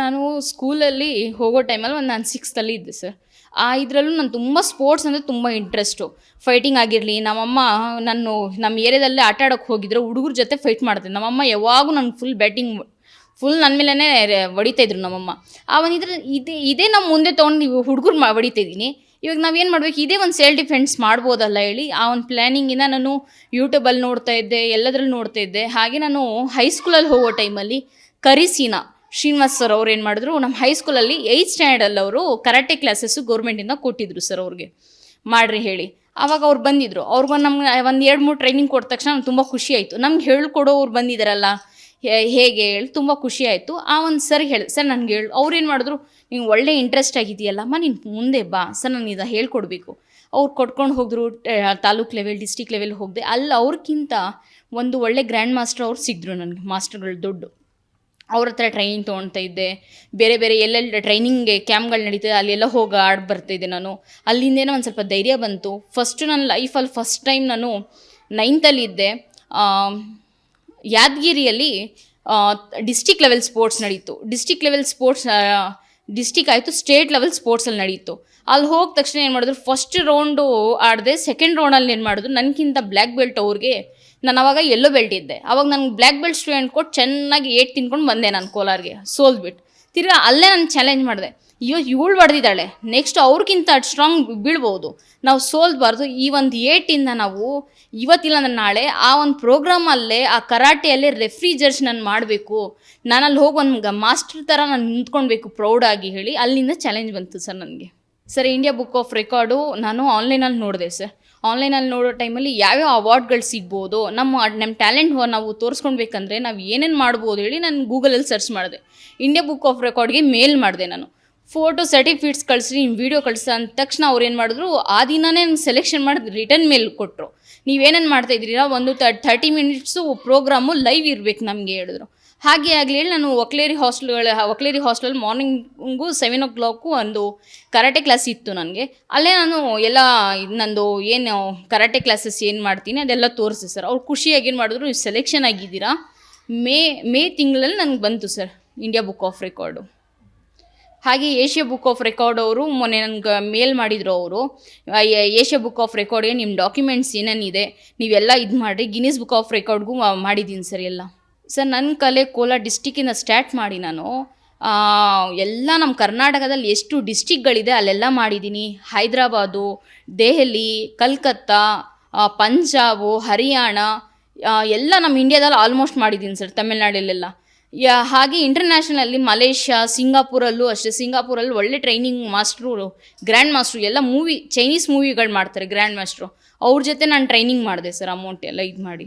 ನಾನು ಸ್ಕೂಲಲ್ಲಿ ಹೋಗೋ ಟೈಮಲ್ಲಿ ಒಂದು ನಾನು ಸಿಕ್ಸ್ತಲ್ಲಿ ಇದ್ದೆ ಸರ್ ಆ ಇದರಲ್ಲೂ ನಾನು ತುಂಬ ಸ್ಪೋರ್ಟ್ಸ್ ಅಂದರೆ ತುಂಬ ಇಂಟ್ರೆಸ್ಟು ಫೈಟಿಂಗ್ ಆಗಿರಲಿ, ನಮ್ಮಮ್ಮ ನಾನು ನಮ್ಮ ಏರಿಯಾದಲ್ಲೇ ಆಟ ಆಡೋಕ್ಕೆ ಹೋಗಿದ್ರೆ, ಹುಡುಗರ ಜೊತೆ ಫೈಟ್ ಮಾಡ್ತೀನಿ ನಮ್ಮಮ್ಮ ಯಾವಾಗೂ ನಾನು ಫುಲ್ ಬ್ಯಾಟಿಂಗ್ ಫುಲ್ ನನ್ನ ಮೇಲೇ ಹೊಡಿತಾಯಿದ್ರು ನಮ್ಮಮ್ಮ. ಆ ಒಂದು ಇದೇ ಇದೇ ನಮ್ಮ ಮುಂದೆ ತೊಗೊಂಡು ಹುಡುಗರು ಮಾ ನಾವು ಇವಾಗ ನಾವೇನು ಮಾಡ್ಬೇಕು, ಇದೇ ಒಂದು ಸೆಲ್ಫ್ ಡಿಫೆನ್ಸ್ ಮಾಡ್ಬೋದಲ್ಲ ಹೇಳಿ, ಆ ಒಂದು ಪ್ಲ್ಯಾನಿಂಗಿಂದ ನಾನು ಯೂಟ್ಯೂಬಲ್ಲಿ ನೋಡ್ತಾ ಇದ್ದೆ, ಎಲ್ಲದರಲ್ಲಿ ನೋಡ್ತಾ ಇದ್ದೆ. ಹಾಗೆ ನಾನು ಹೈಸ್ಕೂಲಲ್ಲಿ ಹೋಗೋ ಟೈಮಲ್ಲಿ ಕರಿಸೀನಾ. ಶ್ರೀನಿವಾಸ್ ಸರ್ ಅವ್ರು ಏನು ಮಾಡಿದ್ರು? ನಮ್ಮ ಹೈಸ್ಕೂಲಲ್ಲಿ ಏಯ್ತ್ ಸ್ಟ್ಯಾಂಡರ್ಡಲ್ಲಿ ಅವರು ಕರಾಟೆ ಕ್ಲಾಸಸ್ಸು ಗೌರ್ಮೆಂಟಿಂದ ಕೊಟ್ಟಿದ್ರು ಸರ್ ಅವ್ರಿಗೆ. ಮಾಡ್ರಿ ಹೇಳಿ. ಆವಾಗ ಅವ್ರು ಬಂದಿದ್ರು. ಅವ್ರಿಗೊಂದು ನಮ್ಗೆ ಒಂದು ಎರಡು ಮೂರು ಟ್ರೈನಿಂಗ್ ಕೊಟ್ಟ ತಕ್ಷಣ ನಂಗೆ ತುಂಬ ಖುಷಿ ಆಯಿತು. ನಮ್ಗೆ ಹೇಳ್ಕೊಡೋರು ಬಂದಿದ್ದಾರಲ್ಲ ಹೇಗೆ ಹೇಳಿ ತುಂಬ ಖುಷಿ ಆಯಿತು. ಆ ಒಂದು ಸರ್ ಹೇಳಿ ಸರ್ ನನಗೆ ಹೇಳಿ, ಅವ್ರು ಏನು ಮಾಡಿದ್ರು? ನೀವು ಒಳ್ಳೆ ಇಂಟ್ರೆಸ್ಟ್ ಆಗಿದೆಯಲ್ಲಮ್ಮ ನೀನು ಮುಂದೆ ಬಾ ಸರ್ ನಾನು ಇದು ಹೇಳ್ಕೊಡ್ಬೇಕು. ಅವ್ರು ಕೊಟ್ಕೊಂಡು ಹೋದರು ತಾಲೂಕ್ ಲೆವೆಲ್ ಡಿಸ್ಟಿಕ್ ಲೆವೆಲ್ ಹೋಗಿದೆ ಅಲ್ಲಿ ಅವ್ರಿಗಿಂತ ಒಂದು ಒಳ್ಳೆ ಗ್ರ್ಯಾಂಡ್ ಮಾಸ್ಟರ್ ಅವ್ರು ಸಿಕ್ಕಿದ್ರು ನನಗೆ ಮಾಸ್ಟರ್ಗಳು ದೊಡ್ಡ. ಅವ್ರ ಹತ್ರ ಟ್ರೈನಿಂಗ್ ತೊಗೊಳ್ತಾ ಇದ್ದೆ. ಬೇರೆ ಬೇರೆ ಎಲ್ಲೆಲ್ಲಿ ಟ್ರೈನಿಂಗ್ಗೆ ಕ್ಯಾಂಪ್ಗಳು ನಡೀತದೆ, ಅಲ್ಲೆಲ್ಲ ಹೋಗಿ ಆಡಿ ಬರ್ತಿದ್ದೆ ನಾನು. ಅಲ್ಲಿಂದೇನೋ ಒಂದು ಸ್ವಲ್ಪ ಧೈರ್ಯ ಬಂತು. ಫಸ್ಟು ನನ್ನ ಲೈಫಲ್ಲಿ ಫಸ್ಟ್ ಟೈಮ್ ನಾನು ನೈನ್ತಲ್ಲಿದ್ದೆ ಯಾದಗಿರಿಯಲ್ಲಿ ಡಿಸ್ಟಿಕ್ ಲೆವೆಲ್ ಸ್ಪೋರ್ಟ್ಸ್ ನಡೀತು. ಡಿಸ್ಟಿಕ್ ಲೆವೆಲ್ ಸ್ಪೋರ್ಟ್ಸ್ ಡಿಸ್ಟಿಕ್ ಆಯಿತು ಸ್ಟೇಟ್ ಲೆವೆಲ್ ಸ್ಪೋರ್ಟ್ಸಲ್ಲಿ ನಡೀತು. ಅಲ್ಲಿ ಹೋದ ತಕ್ಷಣ ಏನು ಮಾಡಿದ್ರು ಫಸ್ಟ್ ರೌಂಡು ಆಡಿದೆ ಸೆಕೆಂಡ್ ರೌಂಡಲ್ಲಿ ಏನು ಮಾಡಿದ್ರು ನನಗಿಂತ ಬ್ಲ್ಯಾಕ್ ಬೆಲ್ಟ್ ಅವ್ರಿಗೆ ನಾನು ಅವಾಗ ಎಲ್ಲೋ ಬೆಲ್ಟ್ ಇದ್ದೆ. ಅವಾಗ ನನಗೆ ಬ್ಲ್ಯಾಕ್ ಬೆಲ್ಟ್ ಸ್ಟೂಡೆಂಟ್ ಕೊಟ್ಟು ಚೆನ್ನಾಗಿ ಏಟ್ ತಿನ್ಕೊಂಡು ಬಂದೆ ನಾನು ಕೋಲಾರ್ಗೆ. ಸೋಲ್ಬಿಟ್ಟು ತಿರ್ಗಾ ಅಲ್ಲೇ ನಾನು ಚಾಲೆಂಜ್ ಮಾಡಿದೆ. ಅಯ್ಯೋ, ಇವಳು ಬಡ್ದಿದ್ದಾಳೆ. ನೆಕ್ಸ್ಟ್ ಅವ್ರಿಗಿಂತ ಸ್ಟ್ರಾಂಗ್ ಬೀಳ್ಬೋದು. ನಾವು ಸೋಲ್ಬಾರ್ದು. ಈ ಒಂದು ಏಟಿಂದ ನಾವು ಇವತ್ತಿಲ್ಲ ನಾಳೆ, ಆ ಒಂದು ಪ್ರೋಗ್ರಾಮಲ್ಲೇ ಆ ಕರಾಟೆಯಲ್ಲೇ ರೆಫ್ರಿ ಜಡ್ಜ್ ನಾನು ಮಾಡಬೇಕು. ನಾನು ಅಲ್ಲಿ ಹೋಗಿ ಒಂದು ಮಾಸ್ಟರ್ ಥರ ನಾನು ನಿಂತ್ಕೊಳ್ಬೇಕು ಪ್ರೌಡಾಗಿ ಹೇಳಿ ಅಲ್ಲಿಂದ ಚಾಲೆಂಜ್ ಬಂತು ಸರ್ ನನಗೆ. Sir India book of record ನಾನು ಆನ್ಲೈನಲ್ಲಿ ನೋಡಿದೆ ಸರ್. ಆನ್ಲೈನಲ್ಲಿ ನೋಡೋ ಟೈಮಲ್ಲಿ ಯಾವ್ಯಾವ ಅವಾರ್ಡ್ಗಳು ಸಿಗ್ಬೋದು, ನಮ್ಮ ನಮ್ಮ ಟ್ಯಾಲೆಂಟ್ ನಾವು ತೋರಿಸ್ಕೊಳ್ಬೇಕಂದ್ರೆ ನಾವು ಏನೇನು ಮಾಡ್ಬೋದು ಹೇಳಿ ನಾನು ಗೂಗಲಲ್ಲಿ ಸರ್ಚ್ ಮಾಡಿದೆ. ಇಂಡಿಯಾ ಬುಕ್ ಆಫ್ ರೆಕಾರ್ಡ್ಗೆ ಮೇಲ್ ಮಾಡಿದೆ ನಾನು. ಫೋಟೋ, ಸರ್ಟಿಫಿಕೇಟ್ಸ್ ಕಳಿಸಿ ನಿಮ್ಮ ವೀಡಿಯೋ ಕಳಿಸ ಅಂದ ತಕ್ಷಣ ಅವ್ರು ಏನು ಮಾಡಿದ್ರು, ಆ ದಿನನೇ ಸೆಲೆಕ್ಷನ್ ಮಾಡಿ ರಿಟರ್ನ್ ಮೇಲ್ ಕೊಟ್ಟರು ನೀವೇನೇನು ಮಾಡ್ತಾ ಇದ್ದೀರಾ, ಒಂದು ತರ್ಟಿ ಮಿನಿಟ್ಸು ಪ್ರೋಗ್ರಾಮು ಲೈವ್ ಇರಬೇಕು ನಮಗೆ, ಹೇಳಿದ್ರು. ಹಾಗೆ ಆಗಲಿ ಹೇಳಿ ನಾನು ಒಕ್ಲೇರಿ ಹಾಸ್ಟೆಲ್ಗಳ, ಒಕ್ಲೇರಿ hostel morning seven o'clock ಒಂದು ಕರಾಟೆ ಕ್ಲಾಸ್ ಇತ್ತು ನನಗೆ. ಅಲ್ಲೇ ನಾನು ಎಲ್ಲ ನಂದು ಏನು ಕರಾಟೆ ಕ್ಲಾಸಸ್ ಏನು ಮಾಡ್ತೀನಿ ಅದೆಲ್ಲ ತೋರಿಸಿ ಸರ್ ಅವ್ರು ಖುಷಿಯಾಗಿ ಏನು ಮಾಡಿದ್ರು, ನೀವು ಸೆಲೆಕ್ಷನ್ ಆಗಿದ್ದೀರಾ? ಮೇ ಮೇ ತಿಂಗಳಲ್ಲಿ ನನಗೆ ಬಂತು sir India book of record ಹಾಗೆ ಏಷ್ಯಾ ಬುಕ್ ಆಫ್ ರೆಕಾರ್ಡ್ ಅವರು ಮೊನ್ನೆ ನನಗೆ ಮೇಲ್ ಮಾಡಿದರು ಅವರು. ಏಷ್ಯಾ ಬುಕ್ ಆಫ್ ರೆಕಾರ್ಡ್ಗೆ ನಿಮ್ಮ ಡಾಕ್ಯುಮೆಂಟ್ಸ್ ಏನೇನಿದೆ, ನೀವೆಲ್ಲ ಇದು ಮಾಡಿರಿ. ಗಿನೀಸ್ ಬುಕ್ ಆಫ್ ರೆಕಾರ್ಡ್ಗೂ ಮಾಡಿದ್ದೀನಿ ಸರ್ ಎಲ್ಲ. ಸರ್ ನನ್ನ ಕಲೆ ಕೋಲಾರ ಡಿಸ್ಟಿಕ್ಕಿಂದ ಸ್ಟಾರ್ಟ್ ಮಾಡಿ ನಾನು ಎಲ್ಲ ನಮ್ಮ ಕರ್ನಾಟಕದಲ್ಲಿ ಎಷ್ಟು ಡಿಸ್ಟಿಕ್ಗಳಿದೆ ಅಲ್ಲೆಲ್ಲ ಮಾಡಿದ್ದೀನಿ ಹೈದ್ರಾಬಾದು, ದೆಹಲಿ, ಕಲ್ಕತ್ತಾ ಪಂಜಾಬು, ಹರಿಯಾಣ ಎಲ್ಲ ನಮ್ಮ ಇಂಡಿಯಾದಲ್ಲಿ ಆಲ್ಮೋಸ್ಟ್ ಮಾಡಿದ್ದೀನಿ ಸರ್, ತಮಿಳ್ನಾಡಲ್ಲೆಲ್ಲ. ಯಾ, ಹಾಗೆ ಇಂಟರ್ನ್ಯಾಷನಲ್ಲಿ ಮಲೇಷ್ಯಾ, ಸಿಂಗಾಪುರಲ್ಲೂ ಅಷ್ಟೇ, ಸಿಂಗಾಪುರಲ್ಲಿ ಒಳ್ಳೆ ಟ್ರೈನಿಂಗ್ ಮಾಸ್ಟ್ರು ಗ್ರ್ಯಾಂಡ್ ಮಾಸ್ಟ್ರು ಎಲ್ಲ ಮೂವಿ ಚೈನೀಸ್ ಮೂವಿಗಳು ಮಾಡ್ತಾರೆ ಗ್ರ್ಯಾಂಡ್ ಮಾಸ್ಟ್ರು ಅವ್ರ ಜೊತೆ ನಾನು ಟ್ರೈನಿಂಗ್ ಮಾಡಿದೆ ಸರ್ ಅಮೌಂಟ್ ಎಲ್ಲ ಇದು ಮಾಡಿ.